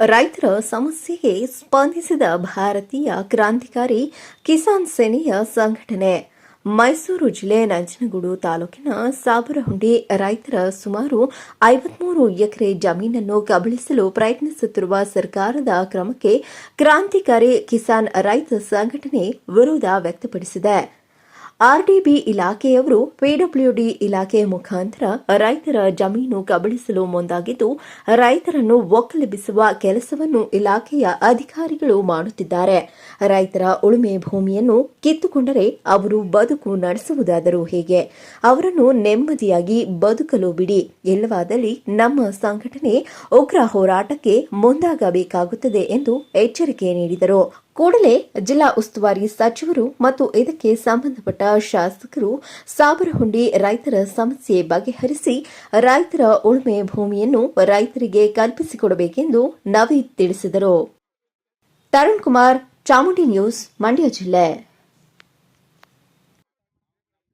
ರೈತರ ಸಮಸ್ಯೆಗೆ ಸ್ಪಂದಿಸಿದ ಭಾರತೀಯ ಕ್ರಾಂತಿಕಾರಿ ಕಿಸಾನ್ ಸೇನೆಯ ಸಂಘಟನೆ. ಮೈಸೂರು ಜಿಲ್ಲೆ ನಂಜನಗೂಡು ತಾಲೂಕಿನ ಸಾಬರಹುಂಡಿ ರೈತರ ಸುಮಾರು ಐವತ್ಮೂರು ಎಕರೆ ಜಮೀನನ್ನು ಕಬಳಿಸಲು ಪ್ರಯತ್ನಿಸುತ್ತಿರುವ ಸರ್ಕಾರದ ಕ್ರಮಕ್ಕೆ ಕ್ರಾಂತಿಕಾರಿ ಕಿಸಾನ್ ರೈತ ಸಂಘಟನೆ ವಿರೋಧ ವ್ಯಕ್ತಪಡಿಸಿದೆ. ಆರ್ಡಿಬಿ ಇಲಾಖೆಯವರು ಪಿಡಬ್ಲ್ಯೂಡಿ ಇಲಾಖೆ ಮುಖಾಂತರ ರೈತರ ಜಮೀನು ಕಬಳಿಸಲು ಮುಂದಾಗಿದ್ದು, ರೈತರನ್ನು ಒಕ್ಕಲೆಬ್ಬಿಸುವ ಕೆಲಸವನ್ನು ಇಲಾಖೆಯ ಅಧಿಕಾರಿಗಳು ಮಾಡುತ್ತಿದ್ದಾರೆ. ರೈತರ ಉಳುಮೆ ಭೂಮಿಯನ್ನು ಕಿತ್ತುಕೊಂಡರೆ ಅವರು ಬದುಕು ನಡೆಸುವುದಾದರೂ ಹೇಗೆ? ಅವರನ್ನು ನೆಮ್ಮದಿಯಾಗಿ ಬದುಕಲು ಬಿಡಿ. ಇಲ್ಲವಾದಲ್ಲಿ ನಮ್ಮ ಸಂಘಟನೆ ಉಗ್ರ ಹೋರಾಟಕ್ಕೆ ಮುಂದಾಗಬೇಕಾಗುತ್ತದೆ ಎಂದು ಎಚ್ಚರಿಕೆ ನೀಡಿದರು. ಕೂಡಲೇ ಜಿಲ್ಲಾ ಉಸ್ತುವಾರಿ ಸಚಿವರು ಮತ್ತು ಇದಕ್ಕೆ ಸಂಬಂಧಪಟ್ಟ ಶಾಸಕರು ಸಾಬರಹುಂಡಿ ರೈತರ ಸಮಸ್ಯೆ ಬಗೆಹರಿಸಿ ರೈತರ ಉಳುಮೆ ಭೂಮಿಯನ್ನು ರೈತರಿಗೆ ಕಲ್ಪಿಸಿಕೊಡಬೇಕೆಂದು ನವೀದ್ ತಿಳಿಸಿದರು. ತರುಣ್ ಕುಮಾರ್, ಚಾಮುಂಡಿ ನ್ಯೂಸ್, ಮಂಡ್ಯ ಜಿಲ್ಲೆ.